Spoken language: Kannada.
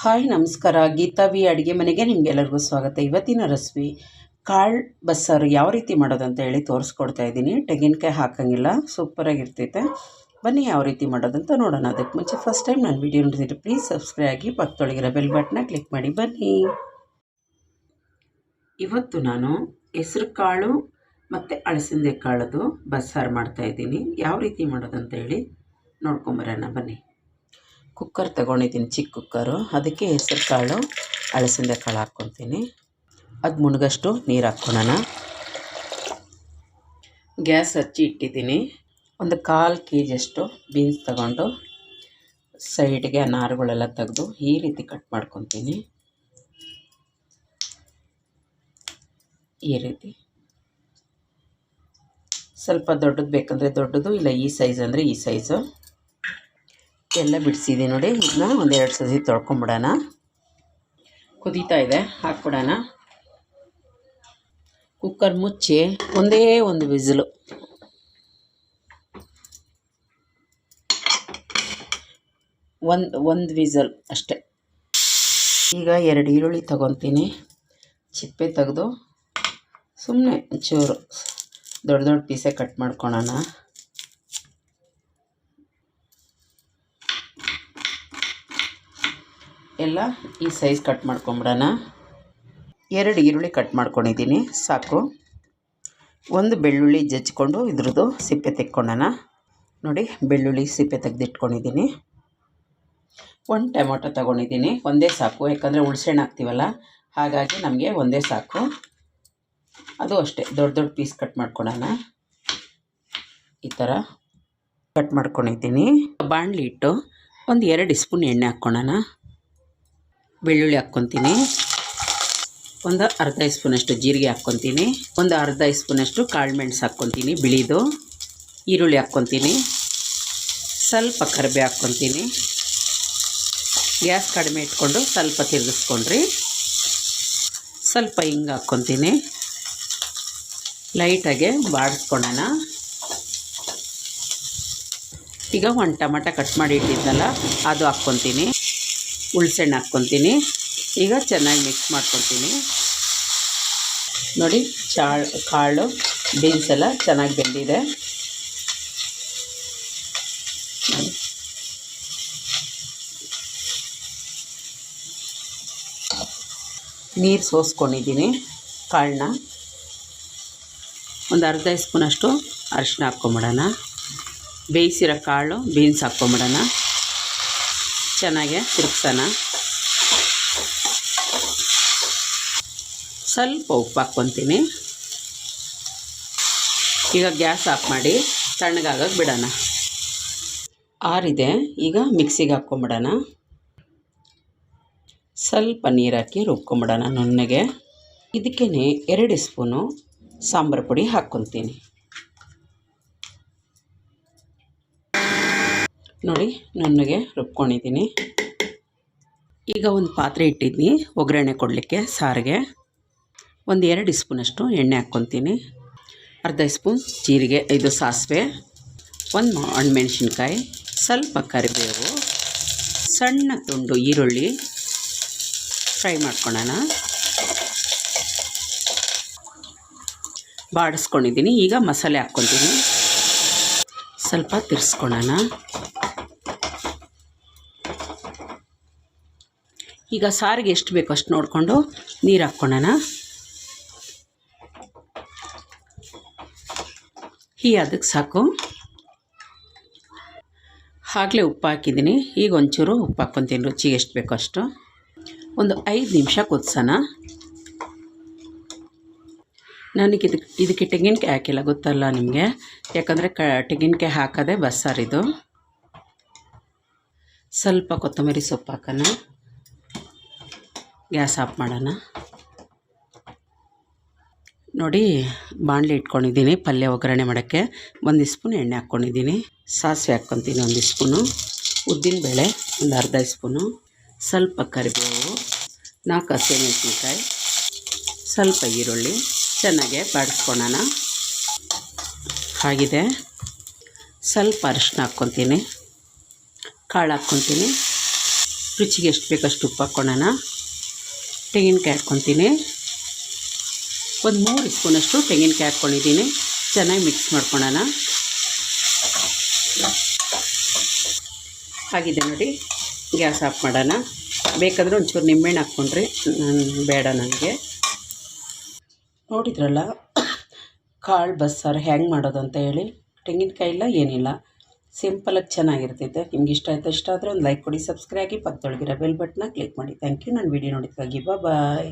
ಹಾಯ್, ನಮಸ್ಕಾರ. ಗೀತಾ ವಿ ಅಡುಗೆ ಮನೆಗೆ ನಿಮಗೆಲ್ಲರಿಗೂ ಸ್ವಾಗತ. ಇವತ್ತಿನ ರೆಸಿಪಿ ಕಾಳು ಬಸ್ಸಾರು ಯಾವ ರೀತಿ ಮಾಡೋದಂತ ಹೇಳಿ ತೋರಿಸ್ಕೊಡ್ತಾ ಇದ್ದೀನಿ. ತೆಂಗಿನಕಾಯಿ ಹಾಕೋಂಗಿಲ್ಲ ಸೂಪರಾಗಿರ್ತೈತೆ ಬನ್ನಿ ಯಾವ ರೀತಿ ಮಾಡೋದಂತ ನೋಡೋಣ. ಅದಕ್ಕೆ ಮುಂಚೆ ಫಸ್ಟ್ ಟೈಮ್ ನಾನು ವೀಡಿಯೋ ನೋಡಿದ್ರೆ ಪ್ಲೀಸ್ ಸಬ್ಸ್ಕ್ರೈಬ್ ಆಗಿ ಪಕ್ಕದೊಳಗಿರೋ ಬೆಲ್ ಬಟನ್ನ ಕ್ಲಿಕ್ ಮಾಡಿ. ಬನ್ನಿ. ಇವತ್ತು ನಾನು ಹೆಸ್ರು ಕಾಳು ಮತ್ತು ಅಳಸಂದೆ ಕಾಳದು ಬಸ್ಸಾರು ಮಾಡ್ತಾಯಿದ್ದೀನಿ ಯಾವ ರೀತಿ ಮಾಡೋದಂತ ಹೇಳಿ ನೋಡ್ಕೊಂಬರೋಣ. ಬನ್ನಿ. ಕುಕ್ಕರ್ ತಗೊಂಡಿದ್ದೀನಿ. ಚಿಕ್ಕ ಕುಕ್ಕರು. ಅದಕ್ಕೆ ಹೆಸರು ಕಾಳು ಅಳಸಂದೆ ಕಾಳು ಹಾಕ್ಕೊತೀನಿ. ಅದು ಮುಣ್ಗಷ್ಟು ನೀರು ಹಾಕ್ಕೊಳೋಣ. ಗ್ಯಾಸ್ ಹಚ್ಚಿ ಇಟ್ಟಿದ್ದೀನಿ. ಒಂದು ಕಾಲು ಕೆ ಜಿಯಷ್ಟು ಬೀನ್ಸ್ ತಗೊಂಡು ಸೈಡ್ಗೆ ನಾರುಗಳೆಲ್ಲ ತೆಗೆದು ಈ ರೀತಿ ಕಟ್ ಮಾಡ್ಕೊತೀನಿ. ಈ ರೀತಿ. ಸ್ವಲ್ಪ ದೊಡ್ಡದು ಬೇಕಂದರೆ ದೊಡ್ಡದು, ಇಲ್ಲ ಈ ಸೈಜ್ ಅಂದರೆ ಈ ಸೈಜು. ಎಲ್ಲ ಬಿಡಿಸಿದೆ ನೋಡಿ. ಇದನ್ನ ಒಂದೆರಡು ಸತಿ ತೊಳ್ಕೊಂಬಿಡೋಣ. ಕುದೀತಾ ಇದೆ, ಹಾಕ್ಬಿಡೋಣ. ಕುಕ್ಕರ್ ಮುಚ್ಚಿ ಒಂದೇ ಒಂದು ವಿಸಿಲು ಒಂದು ಒಂದು ವಿಸಲ್ ಅಷ್ಟೆ. ಈಗ ಎರಡು ಈರುಳ್ಳಿ ತಗೊತೀನಿ. ಚಿಪ್ಪೆ ತೆಗೆದು ಸುಮ್ಮನೆ ಒಂಚೂರು ದೊಡ್ಡ ದೊಡ್ಡ ಪೀಸೆ ಕಟ್ ಮಾಡ್ಕೊಳೋಣ. ಎಲ್ಲ ಈ ಸೈಜ್ ಕಟ್ ಮಾಡ್ಕೊಂಬಿಡೋಣ. ಎರಡು ಈರುಳ್ಳಿ ಕಟ್ ಮಾಡ್ಕೊಂಡಿದ್ದೀನಿ, ಸಾಕು. ಒಂದು ಬೆಳ್ಳುಳ್ಳಿ ಜಜ್ಜಿಕೊಂಡು ಇದ್ರದ್ದು ಸಿಪ್ಪೆ ತೆಕ್ಕೊಳ್ಳೋಣ. ನೋಡಿ, ಬೆಳ್ಳುಳ್ಳಿ ಸಿಪ್ಪೆ ತೆಗೆದಿಟ್ಕೊಂಡಿದ್ದೀನಿ. ಒಂದು ಟೊಮೊಟೊ ತೊಗೊಂಡಿದ್ದೀನಿ, ಒಂದೇ ಸಾಕು. ಯಾಕಂದರೆ ಹುಳ್ಸೆಹಣ್ಣು ಹಾಕ್ತೀವಲ್ಲ, ಹಾಗಾಗಿ ನಮಗೆ ಒಂದೇ ಸಾಕು. ಅದು ಅಷ್ಟೇ, ದೊಡ್ಡ ದೊಡ್ಡ ಪೀಸ್ ಕಟ್ ಮಾಡ್ಕೊಳ್ಳೋಣ. ಈ ಥರ ಕಟ್ ಮಾಡ್ಕೊಂಡಿದ್ದೀನಿ. ಬಾಣಲಿ ಇಟ್ಟು ಒಂದು ಎರಡು ಸ್ಪೂನ್ ಎಣ್ಣೆ ಹಾಕ್ಕೊಳ್ಳೋಣ. ಬೆಳ್ಳುಳ್ಳಿ ಹಾಕ್ಕೊತೀನಿ. ಒಂದು ಅರ್ಧ ಸ್ಪೂನಷ್ಟು ಜೀರಿಗೆ ಹಾಕ್ಕೊತೀನಿ. ಒಂದು ಅರ್ಧ ಸ್ಪೂನಷ್ಟು ಕಾಳು ಮೆಣಸು ಹಾಕ್ಕೊತೀನಿ ಬಿಳಿದು. ಈರುಳ್ಳಿ ಹಾಕ್ಕೊತೀನಿ. ಸ್ವಲ್ಪ ಕರ್ಬೇ ಹಾಕ್ಕೊತೀನಿ. ಗ್ಯಾಸ್ ಕಡಿಮೆ ಇಟ್ಕೊಂಡು ಸ್ವಲ್ಪ ತಿರುಗಿಸ್ಕೊಂಡ್ರಿ. ಸ್ವಲ್ಪ ಹಿಂಗೆ ಹಾಕ್ಕೊತೀನಿ. ಲೈಟಾಗೆ ಬಾಡಿಸ್ಕೊಳ್ಳೋಣ. ಈಗ ಒಂದು ಟೊಮಟ ಕಟ್ ಮಾಡಿ ಇಟ್ಟಿದ್ದಲ್ಲ ಅದು ಹಾಕ್ಕೊತೀನಿ. ಹುಳ್ಸೆಹಣ್ಣು ಹಾಕ್ಕೊತೀನಿ ಈಗ ಚೆನ್ನಾಗಿ ಮಿಕ್ಸ್ ಮಾಡ್ಕೊತೀನಿ ನೋಡಿ, ಚಾಳ್, ಕಾಳು ಬೀನ್ಸ್ ಎಲ್ಲ ಚೆನ್ನಾಗಿ ಬೆಂದಿದೆ. ನೀರು ಸೋಸ್ಕೊಂಡಿದ್ದೀನಿ, ಕಾಳನ್ನ. ಒಂದು ಅರ್ಧ ಸ್ಪೂನಷ್ಟು ಅರಿಶಿನ ಹಾಕ್ಕೊಂಬಿಡೋಣ. ಬೇಯಿಸಿರೋ ಕಾಳು ಬೀನ್ಸ್ ಹಾಕ್ಕೊಂಬಿಡೋಣ. ಚೆನ್ನಾಗೆ ತಿರುಗ್ಸೋಣ. ಸ್ವಲ್ಪ ಉಪ್ಪು ಹಾಕ್ಕೊತೀನಿ. ಈಗ ಗ್ಯಾಸ್ ಆಫ್ ಮಾಡಿ ತಣ್ಣಗಾಗಕ್ಕೆ ಬಿಡೋಣ. ಆರಿದೆ, ಈಗ ಮಿಕ್ಸಿಗೆ ಹಾಕ್ಕೊಂಬಿಡೋಣ. ಸ್ವಲ್ಪ ನೀರು ಹಾಕಿ ರುಬ್ಕೊಂಬಿಡೋಣ ನುಣ್ಣಗೆ. ಇದಕ್ಕೇ ಎರಡು ಸ್ಪೂನು ಸಾಂಬಾರು ಪುಡಿ ಹಾಕ್ಕೊತೀನಿ. ನೋಡಿ ನುಣ್ಣಗೆ ರುಬ್ಕೊಂಡಿದ್ದೀನಿ. ಈಗ ಒಂದು ಪಾತ್ರೆ ಇಟ್ಟಿದ್ದೀನಿ, ಒಗ್ಗರಣೆ ಕೊಡಲಿಕ್ಕೆ, ಸಾರಿಗೆ. ಒಂದು ಎರಡು ಸ್ಪೂನಷ್ಟು ಎಣ್ಣೆ ಹಾಕ್ಕೊತೀನಿ. ಅರ್ಧ ಸ್ಪೂನ್ ಜೀರಿಗೆ, ಇದು ಸಾಸಿವೆ. ಒಂದು ಹಣ್ಮೆಣ್ಸಿನ್ಕಾಯಿ, ಸ್ವಲ್ಪ ಕರಿಬೇವು, ಸಣ್ಣ ತುಂಡು ಈರುಳ್ಳಿ. ಫ್ರೈ ಮಾಡ್ಕೊಳ್ಳೋಣ ಬಾಡಿಸ್ಕೊಂಡಿದ್ದೀನಿ, ಈಗ ಮಸಾಲೆ ಹಾಕ್ಕೊತೀನಿ. ಸ್ವಲ್ಪ ತಿರ್ಸ್ಕೊಳ್ಳೋಣ ಈಗ ಸಾರಿಗೆ ಎಷ್ಟು ಬೇಕು ಅಷ್ಟು ನೋಡಿಕೊಂಡು ನೀರು ಹಾಕ್ಕೊಳ್ಳೋಣ ಹೀ ಅದಕ್ಕೆ ಸಾಕು. ಆಗಲೇ ಉಪ್ಪು ಹಾಕಿದ್ದೀನಿ. ಈಗ ಒಂಚೂರು ಉಪ್ಪು ಹಾಕ್ಕೊತೀನಿ. ರುಚಿಗೆ ಎಷ್ಟು ಬೇಕೋ ಅಷ್ಟು. ಒಂದು ಐದು ನಿಮಿಷ ಕುದಿಸೋಣ. ನನಗೆ ಇದಕ್ಕೆ ಇದಕ್ಕೆ ತೆಂಗಿನಕಾಯಿ ಹಾಕಿಲ್ಲ, ಗೊತ್ತಲ್ಲ ನಿಮಗೆ? ಯಾಕಂದರೆ ಕ ತೆಂಗಿನಕಾಯಿ ಹಾಕೋದೇ ಬಸ್ಸಾರಿದು ಸ್ವಲ್ಪ ಕೊತ್ತಂಬರಿ ಸೊಪ್ಪು ಹಾಕೋಣ. ಗ್ಯಾಸ್ ಆಫ್ ಮಾಡೋಣ. ನೋಡಿ, ಬಾಣಲೆ ಇಟ್ಕೊಂಡಿದ್ದೀನಿ ಪಲ್ಯ ಒಗ್ಗರಣೆ ಮಾಡೋಕ್ಕೆ. ಒಂದು ಸ್ಪೂನ್ ಎಣ್ಣೆ ಹಾಕ್ಕೊಂಡಿದ್ದೀನಿ. ಸಾಸಿವೆ ಹಾಕ್ಕೊತೀನಿ ಒಂದು ಸ್ಪೂನು. ಉದ್ದಿನಬೇಳೆ ಒಂದು ಅರ್ಧ ಸ್ಪೂನು. ಸ್ವಲ್ಪ ಕರಿಬೇವು, ನಾಲ್ಕು ಹಸಿಮೆಣಸಿನ್ಕಾಯಿ, ಸ್ವಲ್ಪ ಈರುಳ್ಳಿ. ಚೆನ್ನಾಗೆ ಬಾಡಿಸ್ಕೊಳ್ಳೋಣ ಆಗಿದೆ. ಸ್ವಲ್ಪ ಅರಿಶಿನ ಹಾಕ್ಕೊತೀನಿ. ಕಾಳು ಹಾಕ್ಕೊತೀನಿ. ರುಚಿಗೆ ಎಷ್ಟು ಬೇಕಷ್ಟು ಉಪ್ಪು ಹಾಕ್ಕೊಳ್ಳೋಣ. ತೆಂಗಿನಕಾಯಿ ಹಾಕ್ಕೊತೀನಿ ಒಂದು ಮೂರು ಸ್ಪೂನಷ್ಟು ತೆಂಗಿನಕಾಯಿ ಹಾಕ್ಕೊಂಡಿದ್ದೀನಿ. ಚೆನ್ನಾಗಿ ಮಿಕ್ಸ್ ಮಾಡ್ಕೊಳ್ಳೋಣ ಆಗಿದೆ ನೋಡಿ. ಗ್ಯಾಸ್ ಆಫ್ ಮಾಡೋಣ. ಬೇಕಾದರೆ ಒಂಚೂರು ನಿಂಬೆಹಣ್ಣು ಹಾಕ್ಕೊಂಡ್ರಿ. ನಾನು ಬೇಡ ನನಗೆ. ನೋಡಿದ್ರಲ್ಲ, ಕಾಳು, ಬಸ್ಸಾರು ಹ್ಯಾಂಗೆ ಮಾಡೋದು ಅಂತ ಹೇಳಿ. ತೆಂಗಿನಕಾಯಿ ಇಲ್ಲ, ಏನಿಲ್ಲ. ಸಿಂಪಲಾಗಿ ಚೆನ್ನಾಗಿರ್ತೈತೆ. ನಿಮ್ಗೆ ಇಷ್ಟ ಆಯ್ತು ಇಷ್ಟ ಆದರೆ ಒಂದು ಲೈಕ್ ಕೊಡಿ ಸಬ್ಸ್ಕ್ರೈಬ್ ಆಗಿ ಪಕ್ಕದೊಳಗಿರೋ ಬೆಲ್ ಬಟನ್ನ ಕ್ಲಿಕ್ ಮಾಡಿ. ಥ್ಯಾಂಕ್ ಯು ನಾನು ವೀಡಿಯೋ ನೋಡಿದ್ದಕ್ಕಾಗಿ ಬಾಯ್